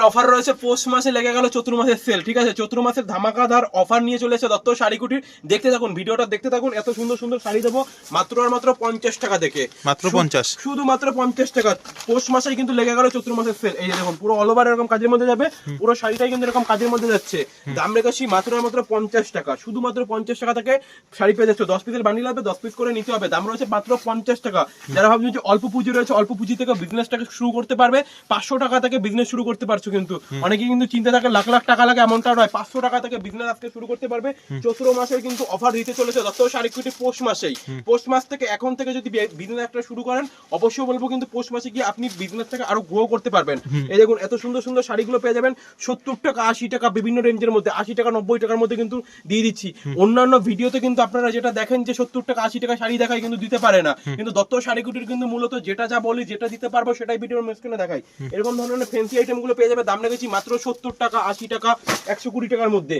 Offer রয়েছে পৌষ মাসে লেগে গেল চতুর মাসের সেল ঠিক আছে? চতুর মাসের ধামাকাদার অফার নিয়ে চলে এসেছে দত্ত শাড়ি কুটির দেখতে থাকুন ভিডিওটা দেখতে থাকুন এত সুন্দর সুন্দর শাড়ি দেবো মাত্র আর মাত্র পঞ্চাশ টাকা থেকে। মাত্র শু- 50 শুধুমাত্র পঞ্চাশ টাকা। পৌষ মাসেই কিন্তু লেগে গেল চতুর মাসের সেল এই দেখুন পুরো অল ওভার এরকম কাজের মধ্যে যাবে পুরো শাড়িটাই কিন্তু এরকম কাজের মধ্যে যাচ্ছে। দাম রেখেছি মাত্র আর মাত্র পঞ্চাশ টাকা। শুধুমাত্র পঞ্চাশ টাকা থেকে শাড়ি পেয়ে যাচ্ছে। দশ পিসের বানিয়ে হবে দশ পিস করে নিতে হবে। দাম রয়েছে মাত্র পঞ্চাশ টাকা। যারা ভাবছেন যে অল্প পুঁজি রয়েছে অল্প পুঁজি থেকে বিজনেসটাকে শুরু করতে পারবে পাঁচশো টাকা থেকে বিজনেস শুরু করতে পারছ। কিন্তু। অনেকে কিন্তু চিন্তা থাকে লাখ লাখ টাকা লাগে এমনটা নয়। পাঁচশো টাকা থেকে বিজনেস আজকে শুরু করতে পারবে। চৈত্র মাসের কিন্তু অফার দিতে চলেছে দত্ত শাড়ি কুটি পৌষ মাসেই। পৌষ মাস থেকে এখন থেকে যদি বিজনেস একটা শুরু করেন অবশ্যই বলব কিন্তু পৌষ মাসে গিয়ে আপনি বিজনেসটাকে আরও গ্রো করতে পারবেন। এই দেখুন এত সুন্দর সুন্দর শাড়িগুলো পেয়ে যাবেন। সত্তর টাকা আশি টাকা বিভিন্ন রেঞ্জের মধ্যে আশি টাকা নব্বই টাকার মধ্যে কিন্তু দিয়ে দিচ্ছি। অন্যান্য ভিডিওতে কিন্তু আপনারা যেটা দেখেন যে সত্তর টাকা আশি টাকা শাড়ি দেখায় কিন্তু দিতে পারে না। কিন্তু দত্ত শাড়ি কুটির কিন্তু মূলত যেটা যা বলি যেটা দিতে পারব সেটাই ভিডিওর মেসকেনে দেখাই। এরকম ধরনের ফ্যান্সি আইটেমগুলো পেয়ে দাম রেখেছি মাত্র সত্তর টাকা আশি টাকা একশো কুড়ি টাকার মধ্যে।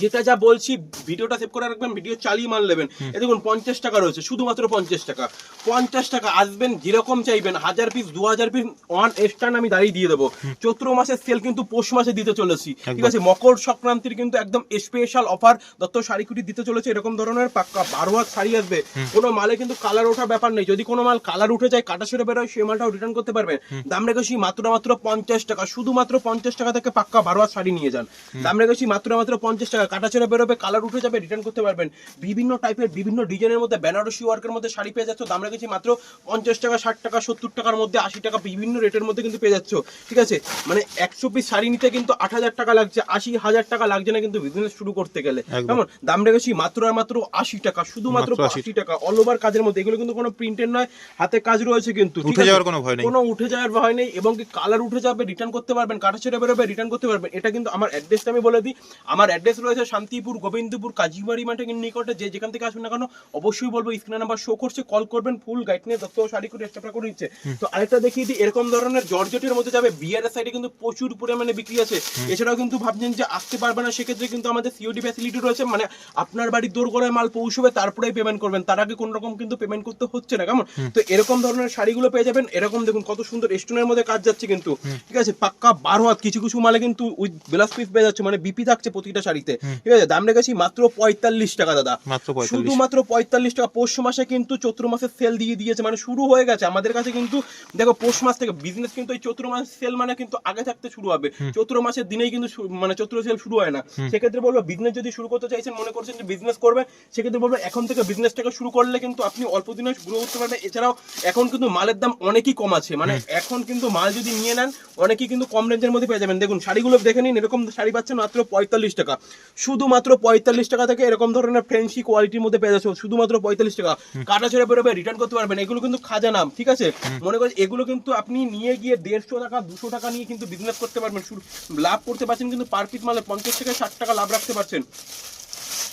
যেটা যা বলছি ভিডিওটা সেভ করে রাখবেন ভিডিও চালিয়ে মান নেবেন। এ দেখুন পঞ্চাশ টাকা রয়েছে শুধুমাত্র পঞ্চাশ টাকা। পঞ্চাশ টাকা আসবেন যেরকম চাইবেন হাজার পিস দু হাজার পিস ওয়ান স্টান আমি দাঁড়িয়ে দিয়ে দেবো। চৈত্র মাসের সেল কিন্তু পৌষ মাসে দিতে চলেছি। ঠিক আছে মকর সংক্রান্তির কিন্তু একদম স্পেশাল অফার দত্ত শাড়ি কুটি দিতে চলেছে এরকম ধরনের পাক্কা বারো হাত শাড়ি আসবে। কোনো মালে কিন্তু কালার ওঠার ব্যাপার নেই। যদি কোনো মাল কালার উঠে যায় কাটা ছেড়ে বেরোয় সেই মালটাও রিটার্ন করতে পারবেন। দাম রেখেছি মাত্র মাত্র পঞ্চাশ টাকা শুধুমাত্র পঞ্চাশ টাকা থেকে পাক্কা বারো হাত শাড়ি নিয়ে যান। দাম রেখেছি মাত্র মাত্র পঞ্চাশ টাকা কাটা ছেড়ে বেরোবে কালার উঠে যাবে রিটার্ন করতে পারবেন। বিভিন্ন টাইপের বিভিন্ন ডিজাইনের মধ্যে বেনারসি ওয়ার্কের মধ্যে শাড়ি পেয়ে যাচ্ছ দাম রেখেছি মাত্র পঞ্চাশ টাকা ষাট টাকা সত্তর টাকার মধ্যে আশি টাকা বিভিন্ন রেটের মধ্যে কিন্তু পেয়ে যাচ্ছ ঠিক আছে? মানে একশো পিস শাড়ি নিতে কিন্তু আট হাজার টাকা লাগছে আশি হাজার টাকা লাগছে না কিন্তু বিজনেস শুরু করতে গেলে। কেমন? দাম রেখেছি মাত্র আর মাত্র আশি টাকা শুধুমাত্র আশি। টাকা অল ওভার কাজের মধ্যে। এগুলো কিন্তু কোনো প্রিন্টের নয় হাতে কাজ রয়েছে কিন্তু উঠে যাওয়ার কোনো ভয় নেই। কোনো উঠে যাওয়ার ভয় নেই এবং কি কালার উঠে যাবে রিটার্ন করতে পারবেন কাটা ছেড়ে বেরোবে রিটার্ন করতে পারবেন এটা কিন্তু আমার অ্যাড্রেসটা আমি বলে দিই। আমার অ্যাড্রেস রয়েছে শান্তিপুর গোবিন্দপুর কাজীবাড়ি মাঠের নিকটে। যে যেখান থেকে আসবেন না কেন অবশ্যই বলব স্ক্রিনে নাম্বার শো করছে কল করবেন ফুল গাইড নিয়ে দত্ত শাড়ি করে এক্সট্রা করে দিচ্ছে তো আরেকটা দেখিয়ে দিই এরকম ধরনের জর্জেটের মধ্যে যাবে বিয়ারের সাইডে কিন্তু প্রচুর পরিমাণে বিক্রি আছে। এছাড়াও কিন্তু ভাবছেন যে আসতে পারবে না সেক্ষেত্রে কিন্তু আমাদের সিওডি ফ্যাসিলিটি রয়েছে মানে আপনার বাড়ির দোর দোরগোড়ায় মাল পৌঁছবে তারপরেই পেমেন্ট করবেন। তার আগে কোনো রকম কিন্তু পেমেন্ট করতে হচ্ছে না কেমন? তো এরকম ধরনের শাড়িগুলো পেয়ে যাবেন। এরকম দেখুন কত সুন্দর স্টোনের মধ্যে কাজ যাচ্ছে কিন্তু। ঠিক আছে? পাক্কা বারো হাত কিছু কিছু মালে কিন্তু উইথ ব্লাউজ পিস পেয়ে যাচ্ছে মানে বিপি থাকছে প্রতিটা শাড়িতে। ঠিক আছে? দাম রেখেছি মাত্র পঁয়তাল্লিশ টাকা দাদা। মাত্র 45 শুধুমাত্র পঁয়তাল্লিশ টাকা। পৌষ মাসে কিন্তু চৈত্র মাসের সেল দিয়ে দিয়েছে। মানে শুরু হয়ে গেছে। আমাদের কাছে কিন্তু দেখো পৌষ মাস থেকে বিজনেস কিন্তু এই চৈত্র মাসের সেল মানে কিন্তু আগে থাকতে শুরু হবে। চৈত্র মাসের দিনেই কিন্তু মানে চৈত্র সেল শুরু হয় না। সেক্ষেত্রে বলব বিজনেস যদি শুরু করতে চাইছেন মনে করছেন যে বিজনেস করবে সেক্ষেত্রে বলব এখন থেকে বিজনেসটাকে শুরু করলে কিন্তু আপনি অল্প দিনে গ্রো করতে পারবেন। এছাড়াও এখন কিন্তু মালের দাম অনেকই কম আছে। মানে এখন কিন্তু মাল যদি নিয়ে নেন অনেকেই কিন্তু কম রেঞ্জের মধ্যে পেয়ে যাবেন। দেখুন শাড়িগুলো দেখে নিন এরকম শাড়ি পাচ্ছেন মাত্র পঁয়তাল্লিশ টাকা। শুধুমাত্র পঁয়তাল্লিশ টাকা থেকে এরকম ধরনের ফ্রেন্সি কোয়ালিটির মধ্যে পেয়ে যাচ্ছে শুধুমাত্র পঁয়তাল্লিশ টাকা। কাটা ছেড়ে বেরোবে রিটার্ন করতে পারবেন এগুলো কিন্তু খাজা নাম ঠিক আছে? মনে করেন এগুলো কিন্তু আপনি নিয়ে গিয়ে দেড়শো টাকা দুশো টাকা নিয়ে কিন্তু বিজনেস করতে পারবেন লাভ করতে পারছেন কিন্তু পার পিস মালে পঞ্চাশ থেকে ষাট টাকা লাভ রাখতে পারছেন।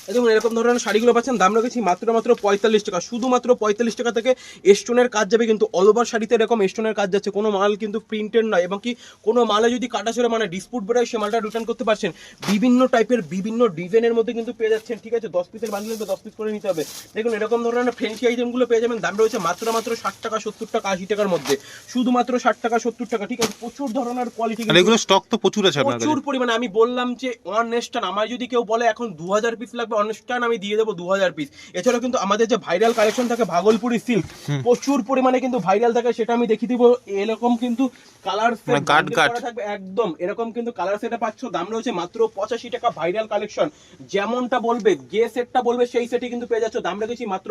দেখুন এরকম ধরনের শাড়িগুলো পাচ্ছেন দাম রেখেছি মাত্র মাত্র পঁয়তাল্লিশ টাকা। শুধুমাত্র পঁয়তাল্লিশ টাকা থেকে স্টোনের কাজ যাবে কিন্তু অল ওভার শাড়িতে এরকম স্টোনের কাজ যাচ্ছে। কোনো মাল কিন্তু প্রিন্টেড নয় এবং কি কোনো মালে যদি কাটা ছেড়ে মানে ডিসপুট বেরোয় সে মালটা রিটার্ন করতে পারছেন। বিভিন্ন টাইপের বিভিন্ন ডিজাইনের মধ্যে কিন্তু পেয়ে যাচ্ছেন ঠিক আছে? দশ পিসের বান্ডিল দশ পিস করে নিতে হবে। দেখুন এরকম ধরনের ফ্রেন্সি আইটেমগুলো পেয়ে যাবেন দাম রয়েছে মাত্র মাত্র ষাট টাকা সত্তর টাকা আশি টাকার মধ্যে। শুধুমাত্র ষাট টাকা সত্তর টাকা ঠিক আছে? প্রচুর ধরনের কোয়ালিটি এগুলো স্টক তো প্রচুর আছে প্রচুর পরিমাণে আমি বললাম যে অনেস্টান আমার যদি কেউ বলে এখন দু হাজার পিস লাগবে অনেস্টান আমি দিয়ে দেবো দু হাজার পিস এছাড়াও কিন্তু আমাদের যে ভাইরাল কালেকশন থাকে ভাগলপুরি সিল্ক প্রচুর পরিমাণে কিন্তু ভাইরাল থাকে সেটা আমি দেখিয়ে দিব। এরকম কিন্তু কালার মানে guard। থাকবে একদম। এরকম কিন্তু কালার সেটা পাচ্ছ দাম রয়েছে মাত্র পঁচাশি টাকা ভাইরাল কালেকশন যেমনটা বলবে যে সেটটা বলবে সেই সেটই কিন্তু পেয়ে যাচ্ছ। দাম রেখেছি মাত্র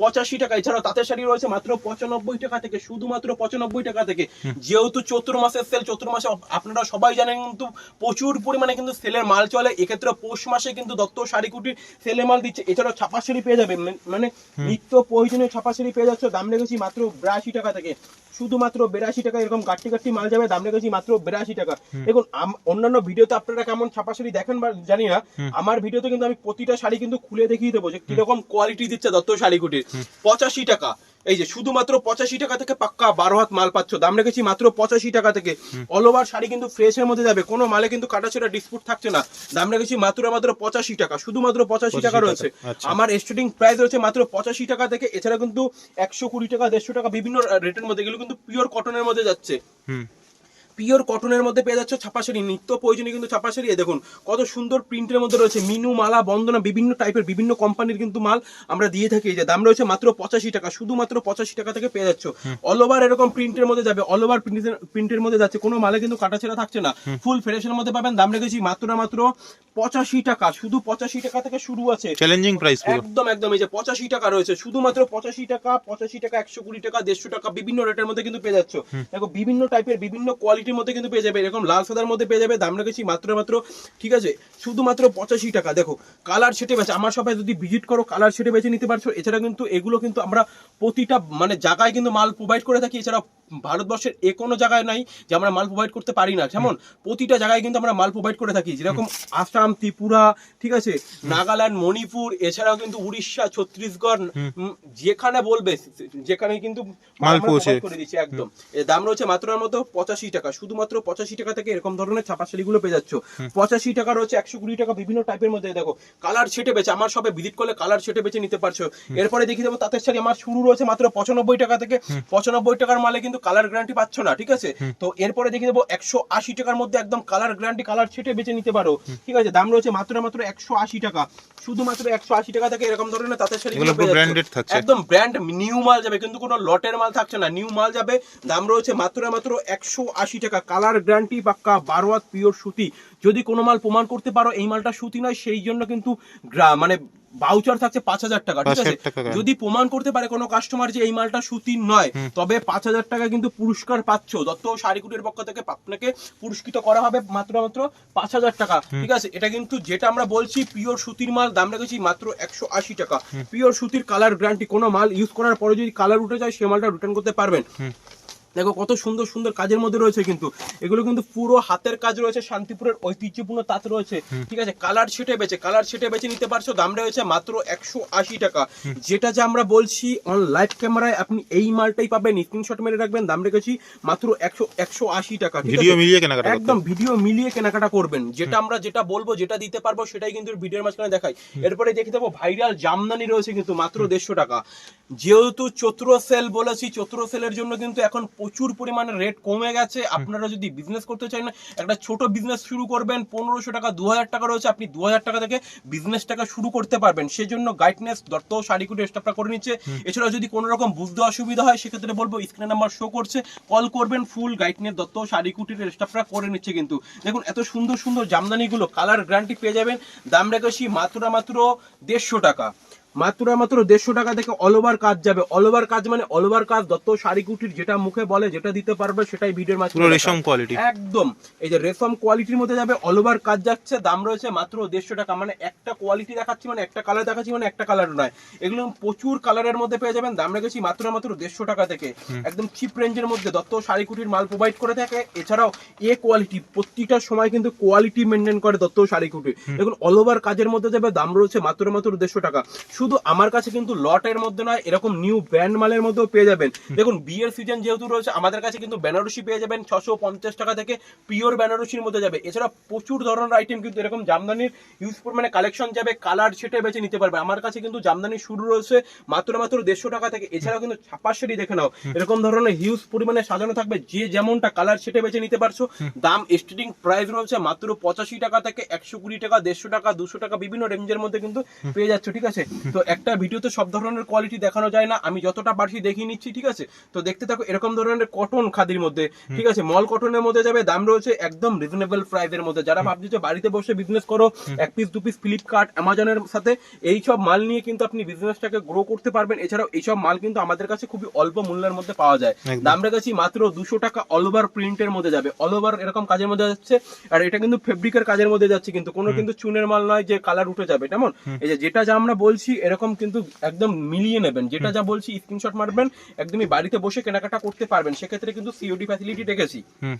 পঁচাশি টাকা। এছাড়াও তাঁতের শাড়ি রয়েছে মাত্র পঁচানব্বই টাকা থেকে শুধুমাত্র পঁচানব্বই টাকা থেকে। যেহেতু চৈত্র মাসের সেল চৈত্র মাসে আপনারা সবাই জানেন কিন্তু প্রচুর পরিমাণে কিন্তু সেলের মাল চলে। এক্ষেত্রে পৌষ মাসে কিন্তু দত্ত শাড়ি কুটির সেলে মাল দিচ্ছে। এছাড়াও ছাপা শাড়ি পেয়ে যাবে। মানে- নিত্য প্রয়োজনীয় ছাপা শাড়ি পেয়ে যাচ্ছ। দাম রেখেছি মাত্র বিরাশি টাকা থেকে। শুধুমাত্র বিরাশি টাকা এরকম গাট্টি গাট্টি মাল যাবে। দাম রেখেছি মাত্র বিরাশি টাকা। দেখুন অন্যান্য ভিডিওতে আপনারা কেমন ছাপা শাড়ি দেখেন বা জানি না আমার ভিডিওতে কিন্তু আমি প্রতিটা শাড়ি কিন্তু খুলে দেখিয়ে দেবো যে কীরকম কোয়ালিটি দিচ্ছে দত্ত শাড়ি কুটির পঁচাশি টাকা। এই যে শুধুমাত্র পঁচাশি টাকা থেকে পাক্কা বারো হাত মাল পাচ্ছ দাম রেখেছি মাত্র পঁচাশি টাকা থেকে। অল ওভার শাড়ি কিন্তু ফ্রেশ এর মধ্যে যাবে কোনো মালে কিন্তু কাটা ছেড়া ডিসপুট থাকছে না। দাম রেখেছি মাত্র মাত্র পঁচাশি টাকা শুধুমাত্র পঁচাশি টাকা রয়েছে। আচ্ছা। আমার স্টার্টিং প্রাইস রয়েছে মাত্র পঁচাশি টাকা থেকে এছাড়া কিন্তু একশো কুড়ি টাকা দেড়শো টাকা বিভিন্ন রেটের মধ্যে এগুলো কিন্তু পিওর কটনের মধ্যে যাচ্ছে। হুম। পিওর কটনের মধ্যে পেয়ে যাচ্ছে ছাপা শাড়ি নিত্য প্রয়োজনীয় কিন্তু ছাপা শাড়ি দেখুন কত সুন্দর প্রিন্টের মধ্যে রয়েছে মিনু মালা বন্দনা বিভিন্ন টাইপের বিভিন্ন কোম্পানির কিন্তু মাল আমরা দিয়ে থাকি। এই যে দাম রয়েছে মাত্র পঁচাশি টাকা শুধুমাত্র পঁচাশি টাকা থেকে পেয়ে যাচ্ছ। অল ওভার এরকম প্রিন্টের মধ্যে যাবে অল ওভার প্রিন্টের মধ্যে যাচ্ছে। কোনো মালে কিন্তু কাটাছেড়া থাকছে না। ফুল ফ্রেশের মধ্যে পাবেন দাম রেখেছি মাত্র না মাত্র পঁচাশি টাকা। শুধু পঁচাশি টাকা থেকে শুরু আছে। চ্যালেঞ্জিং প্রাইস একদম একদম এই যে পঁচাশি টাকা রয়েছে। শুধুমাত্র পঁচাশি টাকা পঁচাশি টাকা একশো কুড়ি টাকা দেড়শো টাকা বিভিন্ন রেটের মধ্যে কিন্তু পেয়ে যাচ্ছ। দেখো বিভিন্ন টাইপের বিভিন্ন কোয়ালিটির মধ্যে কিন্তু পেয়ে যাবে এরকম লাল সাদার মধ্যে পেয়ে যাবে দাম রেখেছি মাত্র মাত্র ঠিক আছে? শুধুমাত্র পঁচাশি টাকা। দেখো কালার সেটে বেছে আমার সবাই যদি ভিজিট করো কালার সেটে বেছে নিতে পারছ এছাড়া কিন্তু এগুলো কিন্তু আমরা প্রতিটা মানে জায়গায় কিন্তু মাল প্রোভাইড করে থাকি এছাড়া ভারতবর্ষের এ কোনো জায়গায় নাই যে আমরা মাল প্রোভাইড করতে পারি না। যেমন প্রতিটা জায়গায় কিন্তু আমরা মাল প্রোভাইড করে থাকি যেরকম আসাম ত্রিপুরা ঠিক আছে? নাগাল্যান্ড মণিপুর এছাড়াও কিন্তু উড়িষ্যা ছত্তিশগড় যেখানে বলবে যেখানে কিন্তু মাল পৌঁছে। করে দিচ্ছে একদম। এর দাম রয়েছে মাত্রার মতো পঁচাশি টাকা। শুধুমাত্র পঁচাশি টাকা থেকে এরকম ধরনের ছাপা শাড়িগুলো পেয়ে যাচ্ছ। পঁচাশি টাকা রয়েছে একশো কুড়ি টাকা বিভিন্ন টাইপের মধ্যে। দেখো কালার ছেটে বেছে আমার সবে ভিজিট করলে কালার ছেটে বেছে নিতে পারছ। এরপরে দেখিয়ে দেবো তাঁতের শাড়ি আমার শুরু রয়েছে মাত্র পঁচানব্বই টাকা থেকে। পঁচানব্বই টাকার মালে কিন্তু কালার গ্যারান্টি পাচ্ছ না ঠিক আছে? তো এরপরে দেখিয়ে দেবো একশো আশি টাকার মধ্যে একদম কালার গ্যারান্টি কালার ছেটে বেছে নিতে পারো। ঠিক আছে? দাম রয়েছে মাত্র মাত্র একশো আশি টাকা। শুধুমাত্র একশো আশি টাকা থেকে এরকম ধরনের তাঁতের শাড়ি। একদম ব্র্যান্ড নিউ মাল যাবে কিন্তু কোনো লটের মাল থাকছে না। নিউ মাল যাবে দাম রয়েছে মাত্র মাত্র একশো আশি টাকা কালার গ্যারান্টি পাক্কা বারোয়াত পিওর সুতি। যদি কোনো মাল প্রমাণ করতে পারো এই মালটা সুতি নয় সেই জন্য কিন্তু মানে বাউচার থাকছে পাঁচ হাজার টাকা ঠিক আছে? 5,000 টাকা করে। যদি প্রমাণ করতে পারে কোনো কাস্টমার যে এই মালটা সুতির নয় তবে পাঁচ হাজার টাকা কিন্তু পুরস্কার পাচ্ছ। দত্ত শাড়িকুটির পক্ষ থেকে আপনাকে পুরস্কৃত করা হবে মাত্র মাত্র পাঁচ হাজার টাকা ঠিক আছে? এটা কিন্তু যেটা আমরা বলছি পিওর সুতির মাল দাম রেখেছি মাত্র একশো আশি টাকা। পিওর সুতির কালার গ্যারান্টি কোনো মাল ইউজ করার পরে যদি কালার উঠে যায় সে মালটা রিটার্ন করতে পারবেন। দেখো কত সুন্দর সুন্দর কাজের মধ্যে রয়েছে কিন্তু। এগুলো কিন্তু পুরো হাতের কাজ রয়েছে শান্তিপুরের ঐতিহ্যপূর্ণ তাঁত রয়েছে। ঠিক আছে কালার ছেটে বেছে কালার ছেটে বেছে নিতে পারছ দাম রয়েছে মাত্র একশো আশি টাকা। যেটা যে আমরা বলছি অন লাইভ ক্যামেরায় আপনি এই মালটাই পাবেন স্ক্রিনশট মেরে রাখবেন দাম রেখেছি মাত্র একশো একশো আশি টাকা ভিডিও মিলিয়ে কেনাকাটা একদম ভিডিও মিলিয়ে কেনাকাটা করবেন। যেটা আমরা যেটা বলব যেটা দিতে পারব সেটাই কিন্তু ভিডিওর মাঝখানে দেখাই। এরপরে দেখে দেবো ভাইরাল জামদানি রয়েছে কিন্তু মাত্র দেড়শো টাকা। যেহেতু চতুর সেল বলেছি চতুর সেলের জন্য কিন্তু এখন প্রচুর পরিমাণে রেট কমে গেছে। আপনারা যদি বিজনেস করতে চান না একটা ছোট বিজনেস শুরু করবেন পনেরোশো টাকা দু হাজার টাকা রয়েছে আপনি দু হাজার টাকা থেকে বিজনেসটাকে শুরু করতে পারবেন। সেজন্য গাইডনেস দত্ত শাড়িকুটি স্টাফটা করে নিচ্ছে। এছাড়া যদি কোনো রকম বুঝতে অসুবিধা হয় সেক্ষেত্রে বলব স্ক্রিনে নাম্বার শো করছে কল করবেন ফুল গাইডনেস দত্ত শাড়িকুটির স্টাফরা করে নিচ্ছে কিন্তু। দেখুন এত সুন্দর সুন্দর জামদানিগুলো কালার গ্যারান্টি পেয়ে যাবেন। দাম রেখেছি মাত্র মাত্র দেড়শো টাকা। মাত্র মাত্র দেড়শো টাকা থেকে অল ওভার কাজ যাবে। অল ওভার কাজ মানে অল ওভার কাজ দত্ত শাড়িকুটির যেটা মুখে বলে যেটা দিতে পারবে সেটাই ভিডিওর মাধ্যমে রেশম কোয়ালিটি একদম। এই যে রেশম কোয়ালিটির মধ্যে যাবে অল ওভার কাজ যাচ্ছে দাম রয়েছে মাত্র দেড়শো টাকা। মানে একটা কোয়ালিটি দেখাচ্ছি মানে একটা কালার দেখাচ্ছি মানে একটা কালার নয়। এগুলো প্রচুর কালারের মধ্যে পেয়ে যাবেন দাম রেখেছি মাত্র মাত্র দেড়শো টাকা থেকে। একদম চিপ রেঞ্জের মধ্যে দত্ত শাড়িকুটির মাল প্রোভাইড করে থাকে এছাড়াও এ কোয়ালিটি প্রতিটা সময় কিন্তু কোয়ালিটি মেনটেন করে দত্ত শাড়িকুটি দেখুন অল ওভার কাজের মধ্যে যাবে দাম রয়েছে মাত্র মাত্র দেড়শো টাকা। শুধু আমার কাছে কিন্তু লটের মধ্যে নয় এরকম নিউ ব্র্যান্ড মালের মধ্যেও পেয়ে যাবেন। দেখুন বিয়ের সিজন যেহেতু রয়েছে আমাদের কাছে কিন্তু বেনারসি পেয়ে যাবেন ছশো পঞ্চাশ টাকা থেকে পিওর বেনারসির মধ্যে যাবে। এছাড়া প্রচুর ধরনের আইটেম কিন্তু এরকম জামদানির ইউজ মানে কালেকশন যাবে কালার সেটে বেছে নিতে পারবে। আমার কাছে কিন্তু জামদানি শুরু রয়েছে মাত্র মাত্র দেড়শো টাকা থেকে। এছাড়াও কিন্তু ছাপার শাড়ি দেখে নাও এরকম ধরনের হিউজ পরিমাণে সাজানো থাকবে। যে যেমনটা কালার সেটে বেছে নিতে পারছ দাম স্টার্টিং প্রাইস রয়েছে মাত্র পঁচাশি টাকা থেকে একশো কুড়ি টাকা দেড়শো টাকা দুশো টাকা বিভিন্ন রেঞ্জের মধ্যে কিন্তু পেয়ে যাচ্ছ ঠিক আছে? তো একটা ভিডিওতে সব ধরনের কোয়ালিটি দেখানো যায় না। আমি যতটা পারছি দেখিয়ে নিচ্ছি ঠিক আছে? তো দেখতে থাকো এরকম ধরনের কটন খাদির মধ্যে ঠিক আছে? মল কটনের মধ্যে যাবে দাম রয়েছে একদম রিজনেবল প্রাইসের মধ্যে। যারা ভাবছি যে বাড়িতে বসে বিজনেস করো এক পিস দু পিস ফ্লিপকার্ট অ্যামাজনের সাথে এই সব মাল নিয়ে কিন্তু আপনি বিজনেসটাকে গ্রো করতে পারবেন। এছাড়াও এইসব মাল কিন্তু আমাদের কাছে খুবই অল্প মূল্যের মধ্যে পাওয়া যায়। দাম রেখেছি মাত্র দুশো টাকা অল ওভার প্রিন্টের মধ্যে যাবে। অল ওভার এরকম কাজের মধ্যে যাচ্ছে আর এটা কিন্তু ফেব্রিকের কাজের মধ্যে যাচ্ছে কিন্তু। কোনো কিন্তু চুনের মাল নয় যে কালার উঠে যাবে তেমন এই যে যেটা যা আমরা বলছি এরকম কিন্তু একদম মিলিয়ে নেবেন। যেটা যা বলছি স্ক্রিনশট মারবেন একদমই বাড়িতে বসে কেনাকাটা করতে পারবেন। সেক্ষেত্রে কিন্তু সিওডি ফ্যাসিলিটি রেখেছি হুম।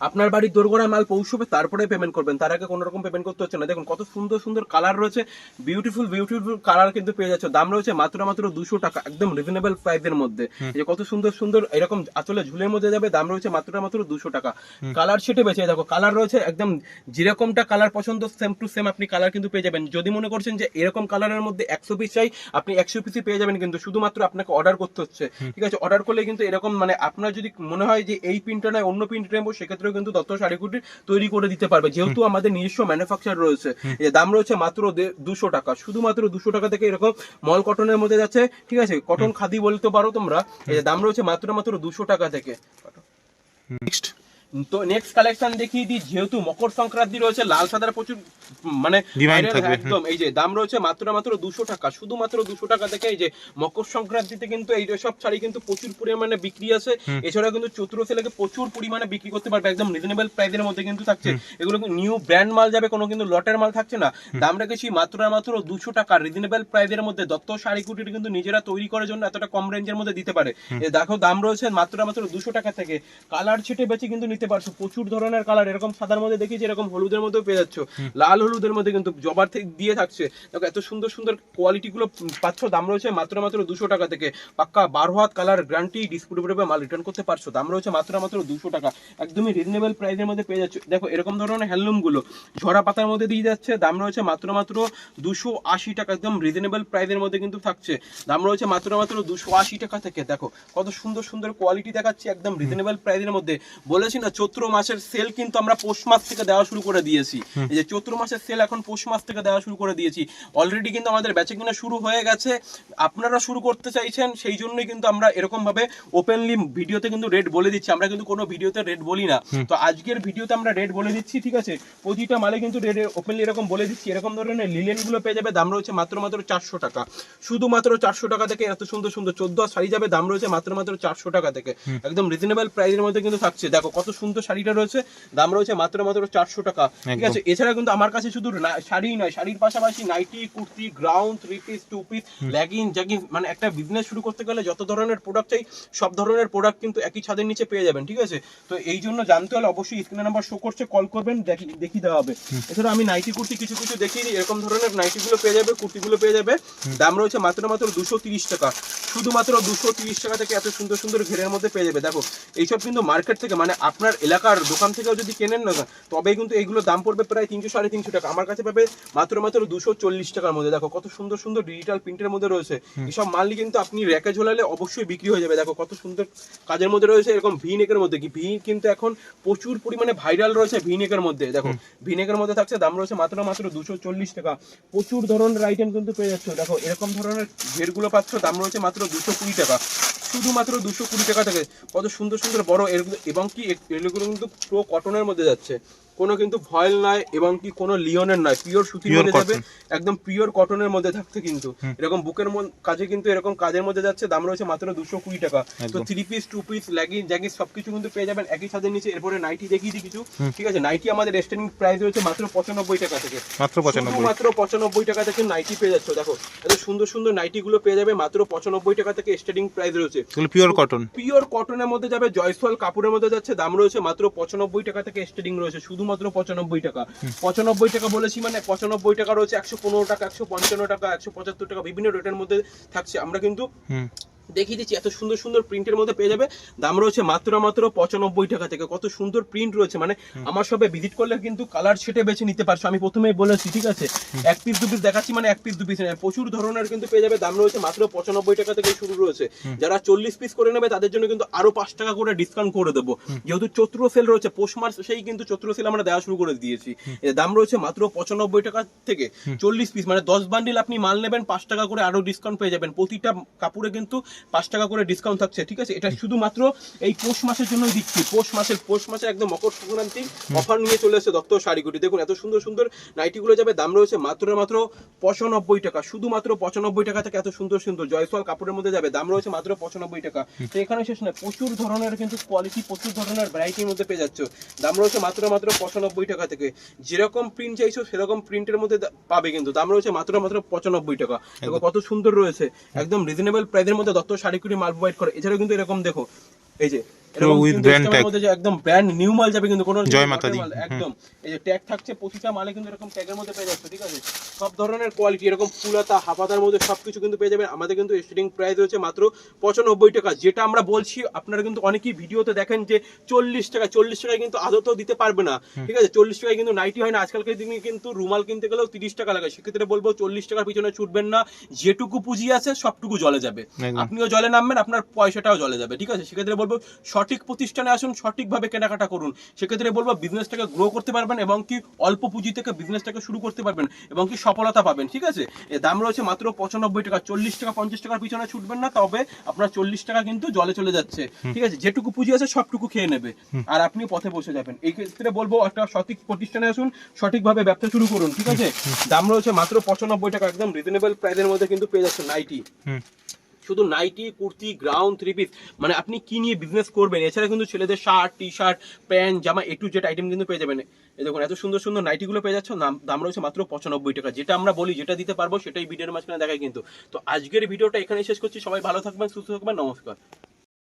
আপনার বাড়ির দোরগোড়ায় মাল পৌঁছবে তারপরে পেমেন্ট করবেন। তার আগে কোনো রকম পেমেন্ট করতে হচ্ছে না। দেখুন কত সুন্দর সুন্দর কালার রয়েছে। বিউটিফুল বিউটিফুল কালার কিন্তু পেয়ে যাচ্ছে। দাম রয়েছে মাত্র মাত্র দুশো টাকা একদম রিজনেবল প্রাইসের মধ্যে। যে কত সুন্দর সুন্দর এরকম আসলে ঝুলের মধ্যে যাবে দাম রয়েছে মাত্র মাত্র দুশো টাকা। কালার সেটে বেঁচে দেখো কালার রয়েছে একদম যেরকমটা কালার পছন্দ সেম টু সেম আপনি কালার কিন্তু পেয়ে যাবেন। যদি মনে করছেন যে এরকম কালারের মধ্যে একশো পিস চাই আপনি একশো পিসই পেয়ে যাবেন কিন্তু শুধুমাত্র আপনাকে অর্ডার করতে হচ্ছে। ঠিক আছে? অর্ডার করলে কিন্তু এরকম মানে আপনার যদি মনে হয় যে এই প্রিন্টটা নয় অন্য প্রিন্ট নেব সেক্ষেত্রেও কিন্তু দত্ত শাড়িকুটি তৈরি করে দিতে পারবে। যেহেতু আমাদের নিজস্ব ম্যানুফ্যাকচার রয়েছে দাম রয়েছে মাত্র দুশো টাকা। শুধুমাত্র দুশো টাকা থেকে এরকম মল কটনের মধ্যে যাচ্ছে ঠিক আছে? কটন খাদি বলতে পারো তোমরা এই দাম রয়েছে মাত্র মাত্র দুশো টাকা থেকে। নেক্সট তো নেক্সট কালেকশন দেখিয়ে দিই যেহেতু মকর সংক্রান্তি রয়েছে লাল সাদার প্রচুর মানে একদম। এই যে দাম রয়েছে মাত্র মাত্র দুশো টাকা শুধুমাত্র দুশো টাকা থেকে এই যে মকর সংক্রান্তিতে কিন্তু এই সব শাড়ি কিন্তু প্রচুর পরিমাণে বিক্রি আছে। এছাড়া কিন্তু চতুর্থ সেলেকে প্রচুর পরিমাণে বিক্রি করতে পারবে একদম রিজনেবল প্রাইসের মধ্যে কিন্তু থাকছে। এগুলো নিউ ব্র্যান্ড মাল যাবে কোনো কিন্তু লটের মাল থাকছে না। দাম রেখেছি মাত্র মাত্র দুশো টাকা রিজনেবল প্রাইসের মধ্যে। দত্ত শাড়ি কুটির কিন্তু নিজেরা তৈরি করার জন্য এতটা কম রেঞ্জের মধ্যে দিতে পারে। দেখো দাম রয়েছে মাত্র মাত্র দুশো টাকা থেকে। কালার ছেটে বেছে কিন্তু নিতে পারছ? প্রচুর ধরনের কালার এরকম সাদার মধ্যে দেখি এরকম হলুদের মধ্যেও পেয়ে যাচ্ছ। লাল হলুদের মধ্যে কিন্তু জবার থেকে দিয়ে থাকছে। দেখো, এত সুন্দর সুন্দর কোয়ালিটি গুলো পাচ্ছ, দাম রয়েছে মাত্র মাত্র দুশো টাকা থেকে। পাক্কা বারো হাত কালার গ্যারান্টি ডিসপুটেবল মাল রিটার্ন করতে পারছ, দাম রয়েছে মাত্র মাত্র দুশো টাকা। একদমই রিজনেবল প্রাইসের মধ্যে পেয়ে যাচ্ছ। দেখো, এরকম ধরনের হ্যান্ডলুমগুলো ঝরা পাতার মধ্যে দিয়ে যাচ্ছে, দাম রয়েছে মাত্র মাত্র দুশো আশি টাকা, একদম রিজনেবল প্রাইসের মধ্যে কিন্তু থাকছে। দাম রয়েছে মাত্র মাত্র দুশো আশি টাকা থেকে। দেখো, কত সুন্দর সুন্দর কোয়ালিটি দেখাচ্ছে, একদম রিজনেবল প্রাইসের মধ্যে। বলেছি না চৈত্র মাসের সেল কিন্তু আমরা পৌষ মাস থেকে দেওয়া শুরু করে দিয়েছি। এই যে চৈত্র মাসের সেল এখন পৌষ মাস থেকে দেওয়া শুরু করে দিয়েছি। অলরেডি কিন্তু আমাদের বেচে কিনা শুরু হয়ে গেছে। আপনারা শুরু করতে চাইছেন সেই জন্যই কিন্তু আমরা এরকম ভাবে ওপেনলি ভিডিওতে কিন্তু রেট বলে দিচ্ছি। আমরা কিন্তু কোনো ভিডিওতে রেট বলি না। তো আজকের ভিডিওতে আমরা রেট বলে দিচ্ছি ঠিক আছে? প্রতিটা মালে কিন্তু রেট ওপেনলি এরকম বলে দিচ্ছি। এরকম ধরনের লিলেনগুলো পেয়ে যাবে দাম রয়েছে মাত্র মাত্র চারশো টাকা। শুধুমাত্র চারশো টাকা থেকে এত সুন্দর সুন্দর চোদ্দ শাড়ি যাবে দাম রয়েছে মাত্র মাত্র চারশো টাকা থেকে। একদম রিজনেবল প্রাইসের মধ্যে কিন্তু থাকছে। দেখো কত সুন্দর শাড়িটা রয়েছে। দাম রয়েছে মাত্র মাত্র চারশো টাকা। ঠিক আছে? এছাড়া কিন্তু আমার কাছে শুধু শাড়ি নয় শাড়ির পাশাপাশি nightie kurti ground three piece two piece legging jegging মানে একটা বিজনেস শুরু করতে গেলে যত ধরনের প্রোডাক্ট চাই সব ধরনের প্রোডাক্ট কিন্তু একই ছাদের নিচে পেয়ে যাবেন ঠিক আছে? তো এই জন্য জানতে হলে অবশ্যই স্ক্রিনে নাম্বার শো করছে কল করবেন দেখি দেখিয়ে দেওয়া হবে। এছাড়া আমি নাইটি কুর্তি কিছু কিছু দেখিয়ে দিই এরকম ধরনের নাইটি গুলো পেয়ে যাবে কুর্তিগুলো পেয়ে যাবে। দাম রয়েছে মাত্র মাত্র দুশো তিরিশ টাকা। শুধুমাত্র দুশো তিরিশ টাকা থেকে এত সুন্দর সুন্দর ঘেরের মধ্যে পেয়ে যাবে। দেখো এইসব কিন্তু মার্কেট থেকে মানে আপনার এলাকার দোকান থেকেও যদি কেনেন না তবে কিন্তু এগুলো দাম পড়বে প্রায় তিনশো সাড়ে তিনশো টাকা। আমার কাছে পাবে মাত্র মাত্র দুশো চল্লিশ টাকার মধ্যে। দেখো কত সুন্দর সুন্দর ডিজিটাল প্রিন্টের মধ্যে রয়েছে। এইসব মালই কিন্তু আপনি র্যাকে ঝোলালে অবশ্যই বিক্রি হয়ে যাবে। দেখো কত সুন্দর কাজের মধ্যে রয়েছে এরকম ভি নেকের মধ্যে। কি ভি কিন্তু এখন প্রচুর পরিমাণে ভাইরাল রয়েছে ভি নেকের মধ্যে। দেখো ভি নেকের মধ্যে থাকছে দাম রয়েছে মাত্র মাত্র দুশো চল্লিশ টাকা। প্রচুর ধরনের আইটেম কিন্তু পেয়ে যাচ্ছ। দেখো এরকম ধরনের ঘেরগুলো পাচ্ছ দাম রয়েছে মাত্র দুশো কুড়ি টাকা। শুধুমাত্র দুশো কুড়ি টাকা থেকে। কত সুন্দর সুন্দর বড় এবং কি এ- কিন্তু পুরো কটনের মধ্যে যাচ্ছে। কোনো কিন্তু ভয়েল নয় এবং কি কোনো লিওনের নয় পিওর সুতির মধ্যে যাবে একদম পিওর কটনের মধ্যে থাকছে কিন্তু। এরকম বুকের কাজে কিন্তু এরকম কাজের মধ্যে যাচ্ছে দাম রয়েছে মাত্র দুশো কুড়ি টাকা। তো three piece two piece legging jegging সবকিছু কিন্তু পেয়ে যাবেন একই ছাদের নিচে। এরপরে নাইটি দেখিয়ে দিই কিছু। ঠিক আছে নাইটি আমাদের স্ট্যান্ডিং প্রাইস রয়েছে মাত্র পঁচানব্বই টাকা থেকে। মাত্র পঁচানব্বই। মাত্র পঁচানব্বই টাকা থেকে নাইটি পেয়ে যাচ্ছে। দেখো এত সুন্দর সুন্দর নাইটি গুলো পেয়ে যাবে মাত্র পঁচানব্বই টাকা থেকে স্টার্টিং প্রাইস রয়েছে। পিওর কটন পিওর কটনের মধ্যে যাবে জয়সওয়াল কাপড়ের মধ্যে যাচ্ছে দাম রয়েছে মাত্র পঁচানব্বই টাকা থেকে স্টার্টিং রয়েছে। শুধুমাত্র পঁচানব্বই টাকা। পঁচানব্বই টাকা বলেছি মানে পঁচানব্বই টাকা রয়েছে, একশো পনেরো টাকা, একশো পঞ্চান্ন টাকা, একশো পঁচাত্তর টাকা, বিভিন্ন রেটের মধ্যে থাকছে। আমরা কিন্তু দেখিয়ে দিচ্ছি এত সুন্দর সুন্দর প্রিন্টের মধ্যে পেয়ে যাবে। দাম রয়েছে মাত্র মাত্র পঁচানব্বই টাকা থেকে। কত সুন্দর প্রিন্ট রয়েছে মানে আমার সবে ভিজিট করলে কিন্তু কালার সেটে বেছে নিতে পারছ। আমি প্রথমেই বলেছি ঠিক আছে? এক পিস দু পিস দেখাচ্ছি মানে এক পিস দু পিস প্রচুর ধরনের কিন্তু পেয়ে যাবে। দাম রয়েছে মাত্র পঁচানব্বই টাকা থেকে শুরু রয়েছে। যারা চল্লিশ পিস করে নেবে তাদের জন্য কিন্তু আরও পাঁচ টাকা করে ডিসকাউন্ট করে দেবো। যেহেতু চৈত্র সেল রয়েছে পৌষ মাস সেই কিন্তু চৈত্র সেল আমরা দেওয়া শুরু করে দিয়েছি। দাম রয়েছে মাত্র পঁচানব্বই টাকা থেকে চল্লিশ পিস মানে দশ বান্ডিল আপনি মাল নেবেন পাঁচ টাকা করে আরও ডিসকাউন্ট পেয়ে যাবেন। প্রতিটা কাপড়ে কিন্তু পাঁচ টাকা করে ডিসকাউন্ট থাকছে ঠিক আছে? এটা শুধুমাত্র এই পৌষ মাসের জন্যই দিচ্ছি। পৌষ মাসের পৌষ মাসে একদম মকর সংক্রান্তি অফার নিয়ে চলে এসেছে দত্ত শাড়িগুটি দেখুন এত সুন্দর সুন্দর নাইটিগুলো যাবে দাম রয়েছে মাত্র মাত্র পঁচানব্বই টাকা। শুধুমাত্র পঁচানব্বই টাকা থেকে এত সুন্দর সুন্দর জয়সওয়াল কাপড়ের মধ্যে যাবে দাম রয়েছে মাত্র পঁচানব্বই টাকা। তো এখানে শেষ নয় প্রচুর ধরনের কিন্তু কোয়ালিটি প্রচুর ধরনের ভ্যারাইটির মধ্যে পেয়ে যাচ্ছ। দাম রয়েছে মাত্র মাত্র পঁচানব্বই টাকা থেকে। যেরকম প্রিন্ট চাইছো সেরকম প্রিন্টের মধ্যে পাবে কিন্তু। দাম রয়েছে মাত্র মাত্র পঁচানব্বই টাকা। কত সুন্দর রয়েছে। একদম রিজনেবল প্রাইসের মধ্যে দত্ত শাড়িকুড়ি মাল প্রোভাইড করে। এছাড়াও কিন্তু এরকম দেখো এই যে tag। মধ্যে যে একদম ব্র্যান্ড নিউ মাল যাবে কিন্তু কোনো জয় মাতা দি। একদম। এই যে ট্যাগ থাকছে প্রতিটা মালে কিন্তু এরকম ট্যাগের মধ্যে পেয়ে যাচ্ছে ঠিক আছে? সব ধরনের কোয়ালিটি এরকম ফুলাতা হাফাতার মধ্যে সবকিছু কিন্তু পেয়ে যাবেন আমাদের কিন্তু স্টার্টিং প্রাইস রয়েছে মাত্র পঁচানব্বই টাকা। যেটা আমরা বলছি আপনারা কিন্তু অনেকেই ভিডিওতে দেখেন যে চল্লিশ টাকা চল্লিশ টাকায় কিন্তু আদতেও দিতে পারবে না ঠিক আছে? চল্লিশ টাকায় কিন্তু নাইটি হয় না। আজকালকার দিনে কিন্তু রুমাল কিনতে গেলেও তিরিশ টাকা লাগে। সেক্ষেত্রে বলব চল্লিশ টাকার পিছনে ছুটবেন না। যেটুকু পুঁজি আছে সবটুকু জলে যাবে। আপনিও জলে নামবেন আপনার পয়সাটাও জলে যাবে ঠিক আছে? সেক্ষেত্রে বলব সঠিক প্রতিষ্ঠানে আসুন সঠিকভাবে কেনাকাটা করুন। সেক্ষেত্রে বলব বিজনেসটাকে গ্রো করতে পারবেন এবং কি অল্প পুঁজি থেকে বিজনেসটাকে শুরু করতে পারবেন এবং কি সফলতা পাবেন ঠিক আছে? দাম রয়েছে মাত্র পঁচানব্বই টাকা। চল্লিশ টাকা পঞ্চাশ টাকার পিছনে ছুটবেন না তবে আপনার চল্লিশ টাকা কিন্তু জলে চলে যাচ্ছে ঠিক আছে? যেটুকু পুঁজি আছে সবটুকু খেয়ে নেবে। আর আপনি পথে বসে যাবেন। এই ক্ষেত্রে বলব একটা সঠিক প্রতিষ্ঠানে আসুন সঠিকভাবে ব্যবসা শুরু করুন ঠিক আছে? দাম রয়েছে মাত্র পঁচানব্বই টাকা একদম রিজনেবল প্রাইসের মধ্যে কিন্তু পেয়ে যাচ্ছে নাইটি শুধু nightie, kurti, ground three piece মানে আপনি কি নিয়ে বিজনেস করবেন? এছাড়া কিন্তু ছেলেদের শার্ট টি শার্ট প্যান্ট জামা এ টু জেড আইটেম কিন্তু পেয়ে যাবেন। এই দেখুন, এত সুন্দর সুন্দর নাইটিগুলো পেয়ে যাচ্ছ দাম রয়েছে মাত্র পঁচানব্বই টাকা। যেটা আমরা বলি, যেটা দিতে পারব, সেটাই ভিডিওর মাঝখানে দেখায় কিন্তু। তো আজকের ভিডিওটা এখানে শেষ করছি। সবাই ভালো থাকবেন, সুস্থ থাকবেন, নমস্কার।